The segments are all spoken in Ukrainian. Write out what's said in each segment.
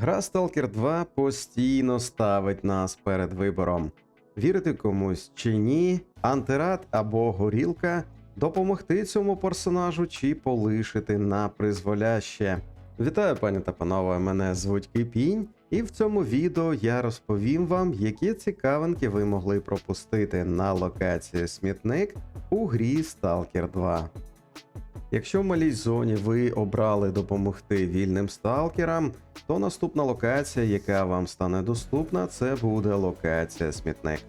Гра Stalker 2 постійно ставить нас перед вибором: вірити комусь чи ні, антирад або горілка, допомогти цьому персонажу чи полишити на призволяще. Вітаю, пані та панове! Мене звуть Кипінь, і в цьому відео я розповім вам, які цікавинки ви могли пропустити на локації смітник у грі Stalker 2. Якщо в малій зоні ви обрали допомогти вільним сталкерам, то наступна локація, яка вам стане доступна, це буде локація смітник.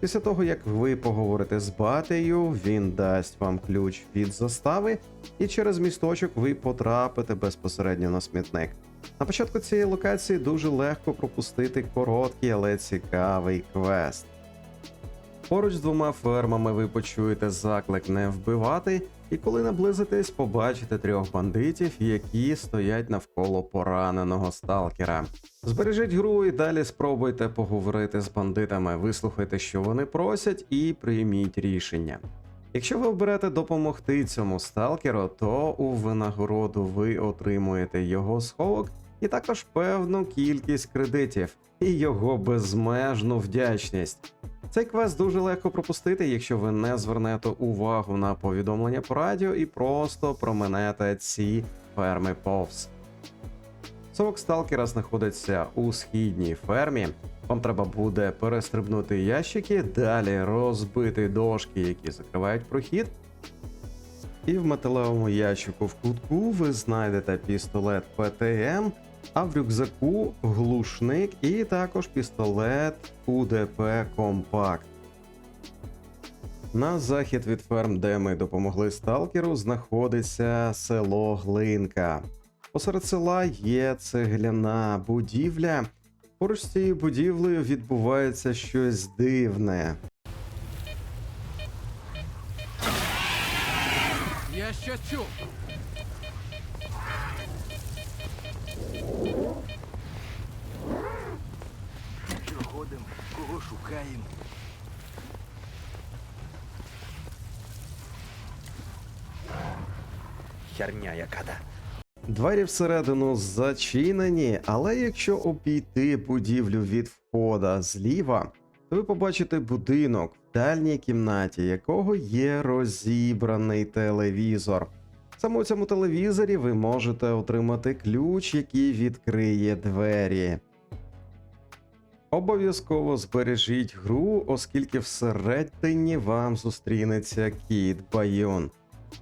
Після того, як ви поговорите з батею, він дасть вам ключ від застави, і через місточок ви потрапите безпосередньо на смітник. На початку цієї локації дуже легко пропустити короткий, але цікавий квест. Поруч з двома фермами ви почуєте заклик не вбивати, і коли наблизитесь, побачите трьох бандитів, які стоять навколо пораненого сталкера. Збережіть гру і далі спробуйте поговорити з бандитами, вислухайте, що вони просять, і прийміть рішення. Якщо ви оберете допомогти цьому сталкеру, то у винагороду ви отримуєте його сховок і також певну кількість кредитів і його безмежну вдячність. Цей квест дуже легко пропустити, якщо ви не звернете увагу на повідомлення по радіо і просто променете ці ферми повз. Совок сталкера знаходиться у східній фермі. Вам треба буде перестрибнути ящики, далі розбити дошки, які закривають прохід. І в металевому ящику в кутку ви знайдете пістолет ПТМ, а в рюкзаку глушник і також пістолет УДП Компакт. На захід від ферм, де ми допомогли сталкеру, знаходиться село Глинка. Посеред села є цегляна будівля. Поруч з цією будівлею відбувається щось дивне. Я щось чув. Шукаємо? Херня яка да. Двері всередину зачинені, але якщо обійти будівлю від входа зліва, то ви побачите будинок в дальній кімнаті, якого є розібраний телевізор. Саме у цьому телевізорі ви можете отримати ключ, який відкриє двері. Обов'язково збережіть гру, оскільки всередині вам зустрінеться кіт Байон.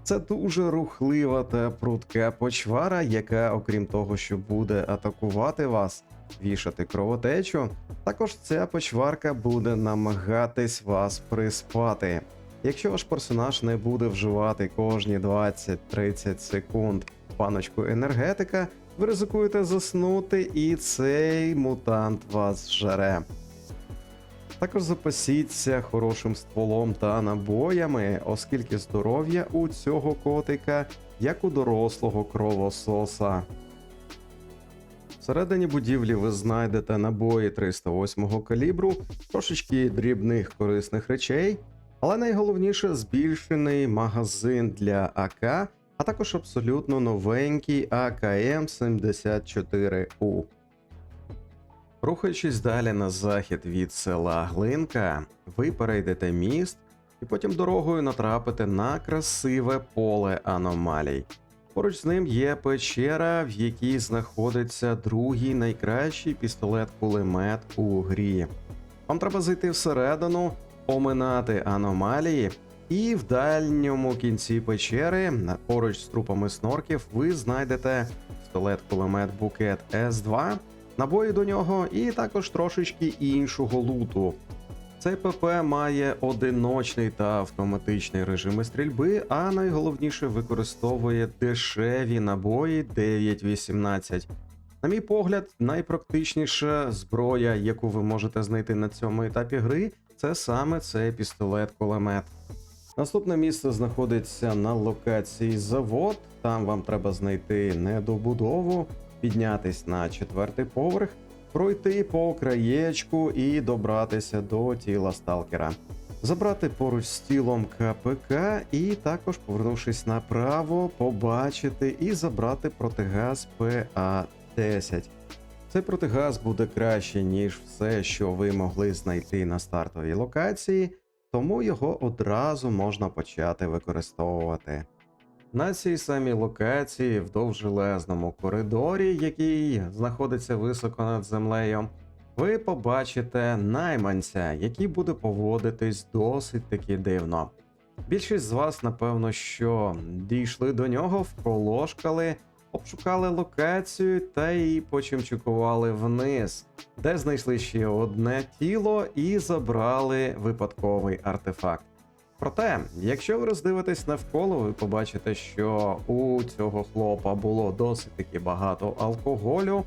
Це дуже рухлива та прудка почвара, яка, окрім того, що буде атакувати вас, вішати кровотечу, також ця почварка буде намагатись вас приспати. Якщо ваш персонаж не буде вживати кожні 20-30 секунд паночку енергетика, ви ризикуєте заснути, і цей мутант вас зжере. Також запасіться хорошим стволом та набоями, оскільки здоров'я у цього котика, як у дорослого кровососа. Всередині будівлі ви знайдете набої 308 калібру, трошечки дрібних корисних речей, але найголовніше збільшений магазин для АК, а також абсолютно новенький АКМ 74У. Рухаючись далі на захід від села Глинка, ви перейдете міст і потім дорогою натрапите на красиве поле аномалій. Поруч з ним є печера, в якій знаходиться другий найкращий пістолет-кулемет у грі. Вам треба зайти всередину, оминати аномалії, і в дальньому кінці печери, поруч з трупами снорків, ви знайдете пістолет-кулемет Букет С2, набої до нього і також трошечки іншого луту. Цей ПП має одиночний та автоматичний режими стрільби, а найголовніше використовує дешеві набої 9.18. На мій погляд, найпрактичніша зброя, яку ви можете знайти на цьому етапі гри, це саме цей пістолет-кулемет. Наступне місце знаходиться на локації завод. Там вам треба знайти недобудову, піднятись на четвертий поверх, пройти по краєчку і добратися до тіла сталкера. Забрати поруч з тілом КПК і також, повернувшись направо, побачити і забрати протигаз ПА-10. Цей протигаз буде краще, ніж все, що ви могли знайти на стартовій локації, тому його одразу можна почати використовувати. На цій самій локації, в довжелезному коридорі, який знаходиться високо над землею, ви побачите найманця, який буде поводитись досить таки дивно. Більшість з вас, напевно, що дійшли до нього, вколошкали, обшукали локацію та й почимчукували вниз, де знайшли ще одне тіло і забрали випадковий артефакт. Проте, якщо ви роздивитесь навколо, ви побачите, що у цього хлопа було досить таки багато алкоголю,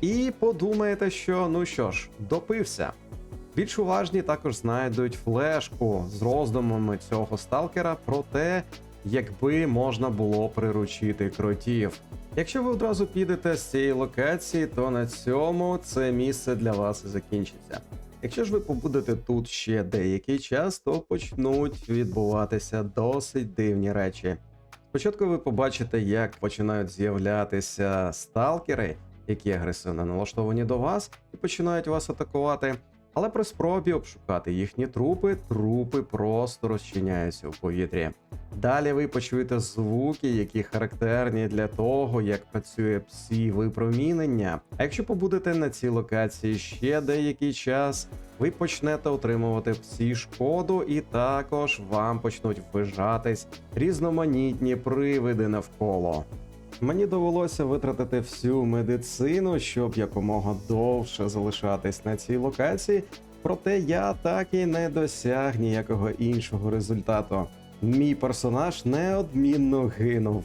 і подумаєте, що ну що ж, допився. Більш уважні також знайдуть флешку з роздумами цього сталкера про те, якби можна було приручити кротів. Якщо ви одразу підете з цієї локації, то на цьому це місце для вас і закінчиться. Якщо ж ви побудете тут ще деякий час, то почнуть відбуватися досить дивні речі. Спочатку ви побачите, як починають з'являтися сталкери, які агресивно налаштовані до вас, і починають вас атакувати. Але при спробі обшукати їхні трупи, трупи просто розчиняються у повітрі. Далі ви почуєте звуки, які характерні для того, як працює псі випромінення. А якщо побудете на цій локації ще деякий час, ви почнете отримувати псі шкоду, і також вам почнуть ввижатись різноманітні привиди навколо. Мені довелося витратити всю медицину, щоб якомога довше залишатись на цій локації, проте я так і не досяг ніякого іншого результату. Мій персонаж неодмінно гинув.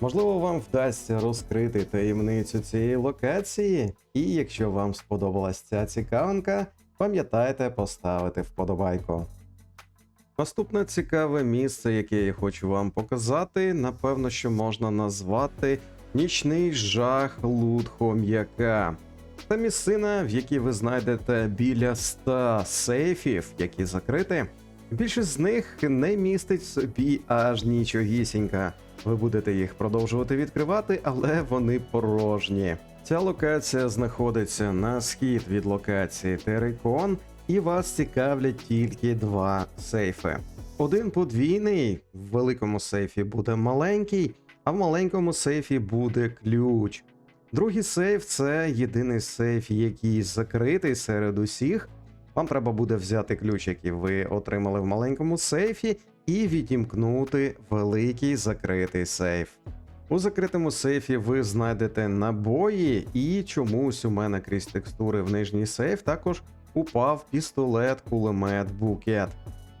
Можливо, вам вдасться розкрити таємницю цієї локації, і якщо вам сподобалась ця цікавинка, пам'ятайте поставити вподобайку. Наступне цікаве місце, яке я хочу вам показати, напевно, що можна назвати Нічний жах Лудхом'яка. Це місцина, в якій ви знайдете біля 100 сейфів, які закриті. Більшість з них не містить в собі аж нічогісінька. Ви будете їх продовжувати відкривати, але вони порожні. Ця локація знаходиться на схід від локації Терикон, і вас цікавлять тільки два сейфи. Один подвійний, в великому сейфі буде маленький, а в маленькому сейфі буде ключ. Другий сейф це єдиний сейф, який закритий серед усіх. Вам треба буде взяти ключ, який ви отримали в маленькому сейфі, і відімкнути великий закритий сейф. У закритому сейфі ви знайдете набої, і чомусь у мене крізь текстури в нижній сейф також упав пістолет, кулемет, букет.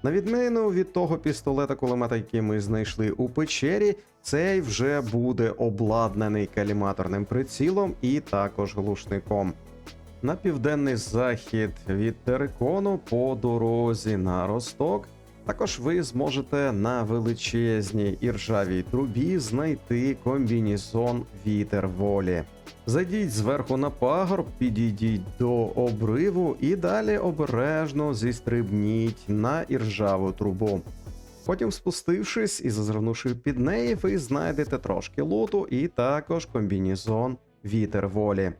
На відміну від того пістолета кулемета, який ми знайшли у печері, цей вже буде обладнаний каліматорним прицілом і також глушником. На південний захід від Терекону по дорозі на Росток. Також ви зможете на величезній іржавій трубі знайти комбінізон вітер волі. Зайдіть зверху на пагорб, підійдіть до обриву і далі обережно зістрибніть на іржаву трубу. Потім, спустившись і зазирнувши під неї, ви знайдете трошки луту і також комбінізон вітер волі.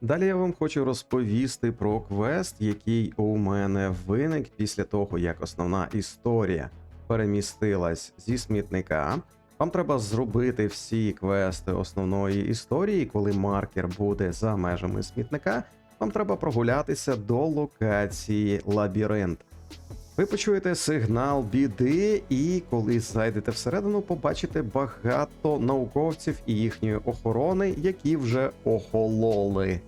Далі я вам хочу розповісти про квест, який у мене виник після того, як основна історія перемістилась зі смітника. Вам треба зробити всі квести основної історії, коли маркер буде за межами смітника. Вам треба прогулятися до локації лабіринт. Ви почуєте сигнал біди, і коли зайдете всередину, побачите багато науковців і їхньої охорони, які вже охололи.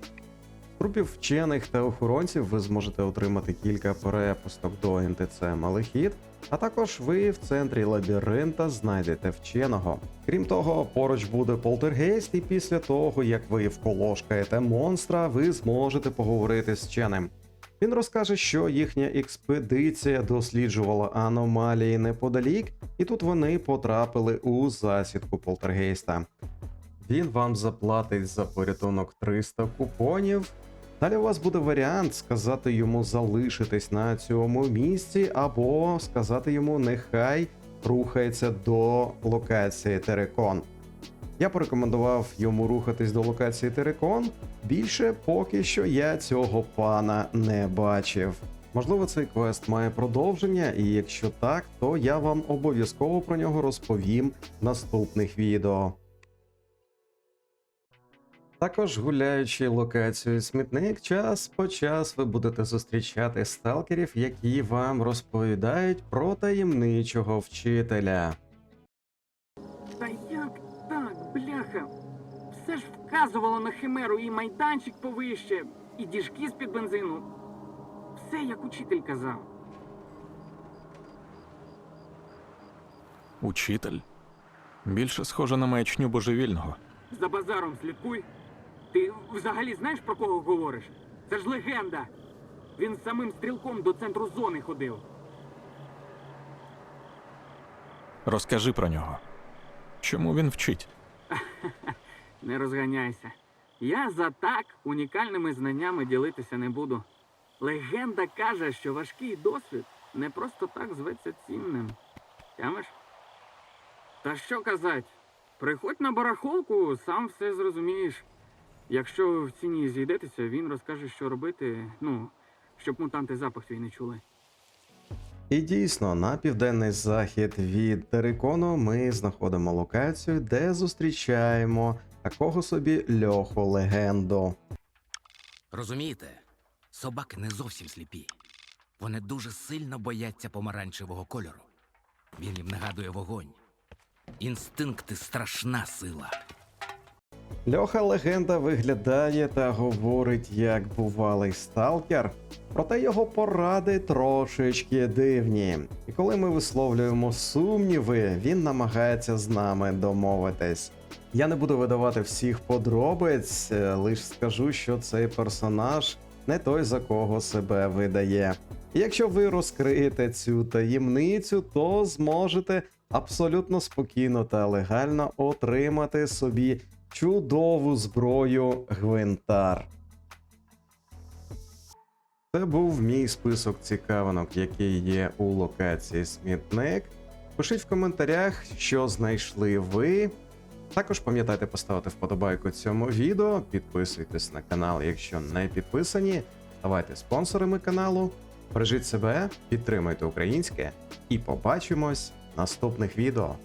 Трупів вчених та охоронців ви зможете отримати кілька перепусток до НТЦ Малихід, а також ви в центрі лабіринта знайдете вченого. Крім того, поруч буде полтергейст, і після того, як ви вколошкаєте монстра, ви зможете поговорити з вченим. Він розкаже, що їхня експедиція досліджувала аномалії неподалік, і тут вони потрапили у засідку полтергейста. Він вам заплатить за порятунок 300 купонів. Далі у вас буде варіант сказати йому залишитись на цьому місці, або сказати йому нехай рухається до локації Терекон. Я порекомендував йому рухатись до локації Терекон. Більше поки що я цього пана не бачив. Можливо, цей квест має продовження, і якщо так, то я вам обов'язково про нього розповім в наступних відео. Також гуляючи локацією смітник, час по час ви будете зустрічати сталкерів, які вам розповідають про таємничого вчителя. Та як так, бляха? Все ж вказувало на химеру і майданчик повище, і діжки з-під бензину. Все як учитель казав. Учитель? Більше схоже на маячню божевільного. За базаром слідкуй. Ти взагалі знаєш про кого говориш? Це ж легенда. Він з самим стрілком до центру зони ходив. Розкажи про нього. Чому він вчить? Не розганяйся. Я за так унікальними знаннями ділитися не буду. Легенда каже, що важкий досвід не просто так зветься цінним. Тямиш? Та що казать? Приходь на барахолку, сам все зрозумієш. Якщо в ціні зійдетеся, він розкаже, що робити, ну, щоб мутанти запах твій не чули. І дійсно, на південний захід від Терикону ми знаходимо локацію, де зустрічаємо такого собі льоху легенду. Розумієте, собаки не зовсім сліпі. Вони дуже сильно бояться помаранчевого кольору. Він їм нагадує вогонь. Інстинкти страшна сила. Льоха легенда виглядає та говорить як бувалий сталкер, проте його поради трошечки дивні. І коли ми висловлюємо сумніви, він намагається з нами домовитись. Я не буду видавати всіх подробиць, е, лише скажу, що цей персонаж не той, за кого себе видає. І якщо ви розкриєте цю таємницю, то зможете абсолютно спокійно та легально отримати собі чудову зброю Гвинтар. Це був мій список цікавинок, які є у локації Смітник. Пишіть в коментарях, що знайшли ви. Також пам'ятайте поставити вподобайку цьому відео, підписуйтесь на канал, якщо не підписані, ставайте спонсорами каналу. Бережіть себе, підтримуйте українське і побачимось в наступних відео.